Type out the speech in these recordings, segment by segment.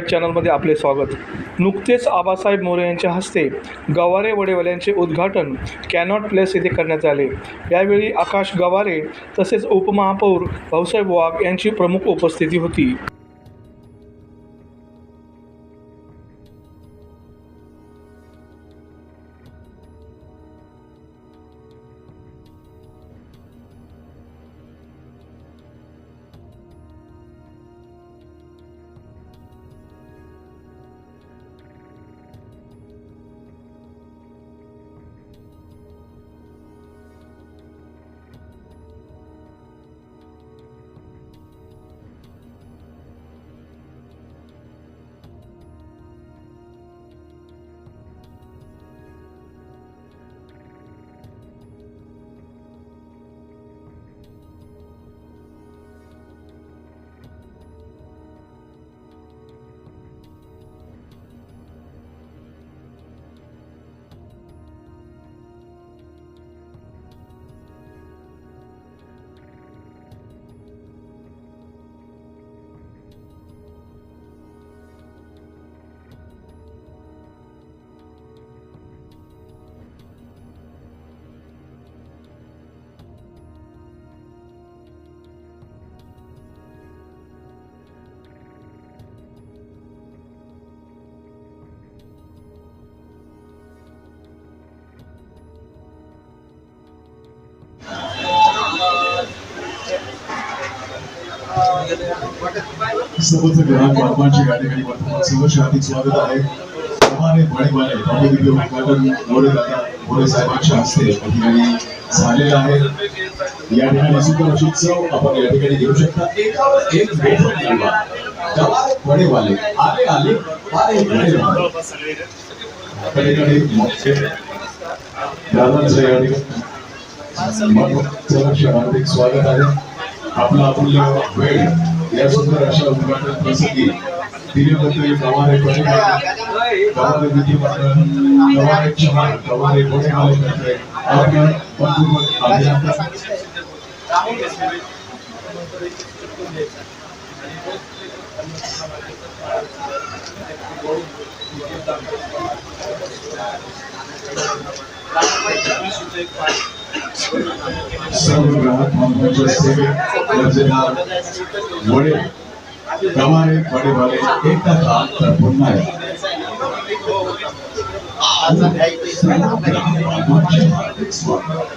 मुंबई चॅनलमध्ये आपले स्वागत. नुकतेच आबासाहेब मोरे यांच्या हस्ते गवारे वडेवाल्यांचे उद्घाटन कॅनॉट प्लेस येथे करण्यात आले. यावेळी आकाश गवारे तसेच उपमहापौर भाऊसाहेब वाघ यांची प्रमुख उपस्थिती होती. सर्वच ग्राहक बातम्यांची या ठिकाणी वर्तमान सर्वच हार्दिक स्वागत आहे. प्रमाणे बळीवाले भव्य उद्घाटन मोरे दादा मोरे साहेबांच्या हस्ते या ठिकाणी झालेलं आहे. या ठिकाणी सुंदर उत्सव आपण या ठिकाणी घेऊ शकता. एकावर एक बेडरूम निवडा आले आले आले बडेवाले पलीकडे मोठे दादांचं या ठिकाणी हार्दिक स्वागत आहे. आपला अमूल्य वेळ. या सुंदर अशा उद्घाटन प्रसंगी दिल्याबद्दल गवारे परिवार गवारे विधी मंडळ गवारे चव्हाण गवारे गोडेमाले करते आपण बंधुमत अभिनंदन सर्व ग्राहक मंडळाच्या सेवेत दर्जेदार वडे गवारे वडेवाले एकदा का तर पुन्हा या. सर्व ग्राहक बांधवांचे हार्दिक स्वागत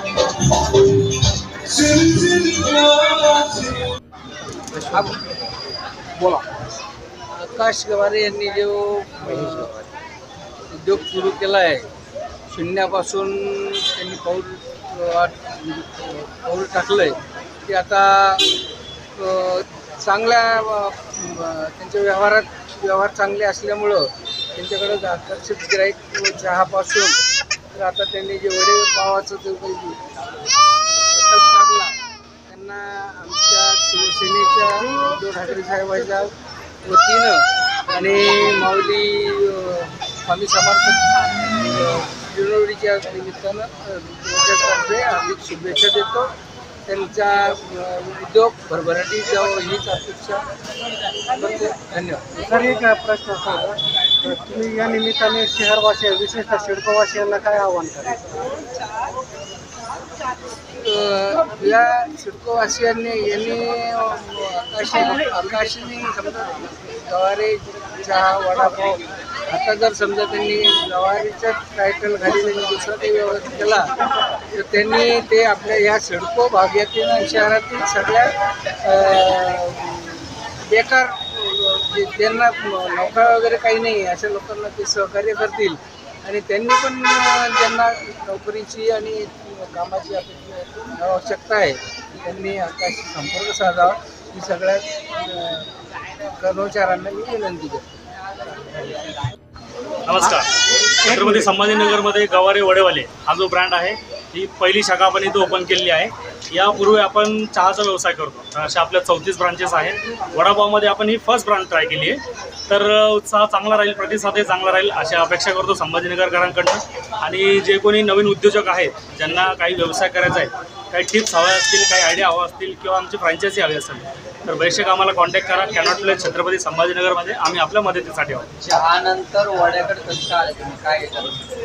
हा ओवाही. आकाश गवारे यांनी जो उद्योग सुरू केला आहे शून्यापासून त्यांनी पाऊल पाऊल टाकलं आहे ते आता चांगल्या त्यांच्या व्यवहारात व्यवहार चांगले असल्यामुळं त्यांच्याकडं आकर्षित गिराईक चहापासून तर आता त्यांनी जे वडे पावाचं जो काही प्रकल्प टाकला त्यांना आमच्या शिवसेनेच्या उद्धव ठाकरे साहेबांच्या वतीनं. आणि माऊली स्वामी समर्थक अ, निमित्तानं त्यांच्यातर्फे हार्दिक शुभेच्छा देतो. त्यांचा उद्योग भरभराटी जावं हीच अपेक्षा करतो. धन्यवाद. सर एक प्रश्न असा तुम्ही या निमित्ताने शहरवासी विशेषतः सिडकोवासियांना काय आव्हान करायचं? या सिडकोवासियांनी यांनी आकाश आकाशी समजा गवारे चहा वडापाव आता जर समजा त्यांनी गवारीच्या टायटल खाली त्यांनी दुसरा काही व्यवहार केला तर त्यांनी ते आपल्या या सिडको भागातील शहरातील सगळ्या बेकार ज्यांना नोकऱ्या वगैरे काही नाही अशा लोकांना ते सहकार्य करतील. आणि त्यांनी पण ज्यांना नोकरीची आणि कामाची अपेक्षा आवश्यकता आहे. त्यांनी आताशी संपर्क साधावा. ही सगळ्या कर्मचाऱ्यांना मी विनंती करतो. नमस्कार. छत्रपती संभाजीनगरमध्ये गवारे वडेवाले हा जो ब्रँड आहे ही पहिली शाखा आपण इथं ओपन केलेली आहे. यापूर्वी आपण चहाचा व्यवसाय करतो. अशा आपल्या चौतीस ब्रांचेस आहेत. वडापावमध्ये आपण ही फर्स्ट ब्रांच ट्राय केली आहे. तर उत्साह चांगला राहील प्रतिसादही चांगला राहील अशी अपेक्षा करतो संभाजीनगरकरांकडनं. आणि जे कोणी नवीन उद्योजक आहेत ज्यांना काही व्यवसाय करायचा आहे काही टिप्स हव्या असतील काही आयडिया हवा असतील किंवा आमची फ्रँचायझी हवी असेल तर बेशक आम्हाला कॉन्टॅक्ट करा. कॅनॉट प्लेस छत्रपती संभाजीनगरमध्ये. आम्ही आपल्या मदतीसाठी आहोत. चहानंतर वड्याकडे कसं आले तुम्ही काय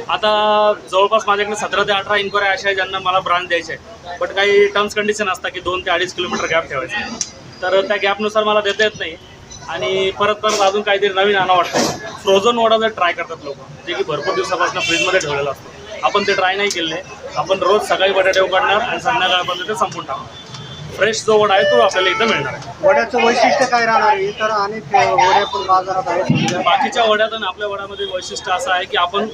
आता जवळपास माझ्याकडे सतरा ते अठरा इन्क्वायरी अशा आहे ज्यांना मला ब्रांच द्यायचे आहे बट काही टर्म्स कंडिशन असतात की दोन ते अडीच किलोमीटर गॅप ठेवायचा. तर त्या गॅपनुसार मला देता येत नाही. आणि परत परत अजून काहीतरी नवीन आणा वाटतं फ्रोझन वडा जर ट्राय करतात लोक जे की भरपूर दिवसापासून फ्रीजमध्ये ठेवलेला असतो. आपण ते ट्राय नाही केले. आपण रोज सकाळी बटाटे उकडणार आणि संध्याकाळपर्यंत ते संपून टाकणार. फ्रेश जो वडा आहे तो आपल्याला इथं मिळणार आहे. वड्याचं वैशिष्ट्य काय राहणार आहे? इतर अनेक वड्या पण बाजारात आहेत. बाकीच्या वड्यात आणि आपल्या वड्यामध्ये वैशिष्ट्य असं आहे की आपण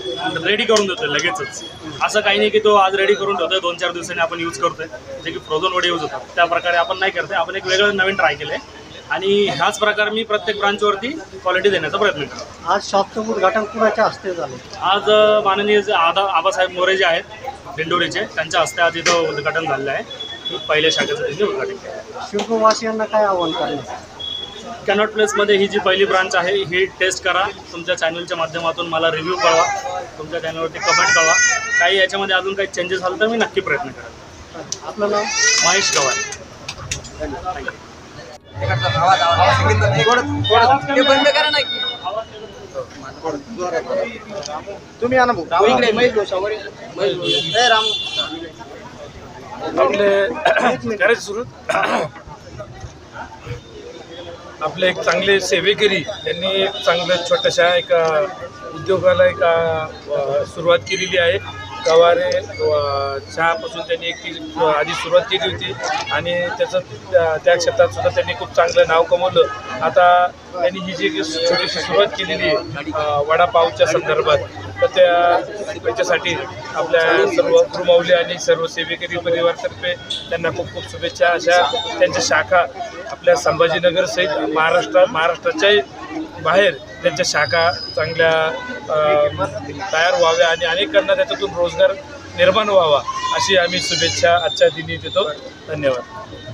रेडी करून देतोय लगेचच. असं काही नाही की तो आज रेडी करून ठेवतोय दोन चार दिवसांनी आपण यूज करतोय. जे की फ्रोझन वडे यूज होतात त्या प्रकारे आपण नाही करतोय आपण एक वेगळं नवीन ट्राय केलंय. आणि ह्याच प्रकारे मी प्रत्येक ब्रांचवरती क्वालिटी देण्याचा प्रयत्न करतो. आज शॉपचं उद्घाटन कुणाच्या हस्ते झालं? आज माननीय जे आदा आबासाहेब मोरे जे आहेत दिंडोरीचे त्यांच्या हस्ते आज इथं उद्घाटन झालेलं आहे. पहिल्या शाखेचं त्यांनी उद्घाटन केलं. शिल्पवासियांना काय आव्हान करणार? कॅनॉट प्लेसमध्ये ही जी पहिली ब्रांच आहे ही टेस्ट करा. तुमच्या चॅनलच्या माध्यमातून मला रिव्ह्यू कळवा. तुमच्या चॅनलवरती कमेंट कळवा. काही याच्यामध्ये अजून काही चेंजेस झाले तर मी नक्की प्रयत्न करेन. आपलं नाव? महेश गवार ते बंद करा ना की तुम्ही या ना भाऊ. राहू इकडे महेश भाऊ, समोर ये. महेश भाऊ. ए, राम आपले करायचं सुरू आपले एक चांगले सेवेकरी त्यांनी एक चांगलं छोट्याशा एका उद्योगाला एक सुरुवात केलेली आहे गवारे चहापासून त्यांनी एक ती आधी सुरुवात केली होती आणि त्याचं त्या- त्या क्षेत्रात सुद्धा त्यांनी खूप चांगलं नाव कमवलं. आता त्यांनी ही जी छोटीशी सुरुवात केलेली आहे वडापावच्या संदर्भात तर त्या त्याच्यासाठी आपल्या सर्व गुरुमाऊली आणि सर्व सेवेकरी परिवारतर्फे त्यांना खूप खूप शुभेच्छा. अशा त्यांच्या शाखा आपल्या संभाजीनगरसहित महाराष्ट्रात महाराष्ट्राच्याही बाहेर त्यांच्या शाखा चांगल्या तयार व्हाव्या आणि अनेकांना त्याच्यातून रोजगार निर्माण व्हावा अशी आम्ही शुभेच्छा आजच्या दिनी देतो. धन्यवाद.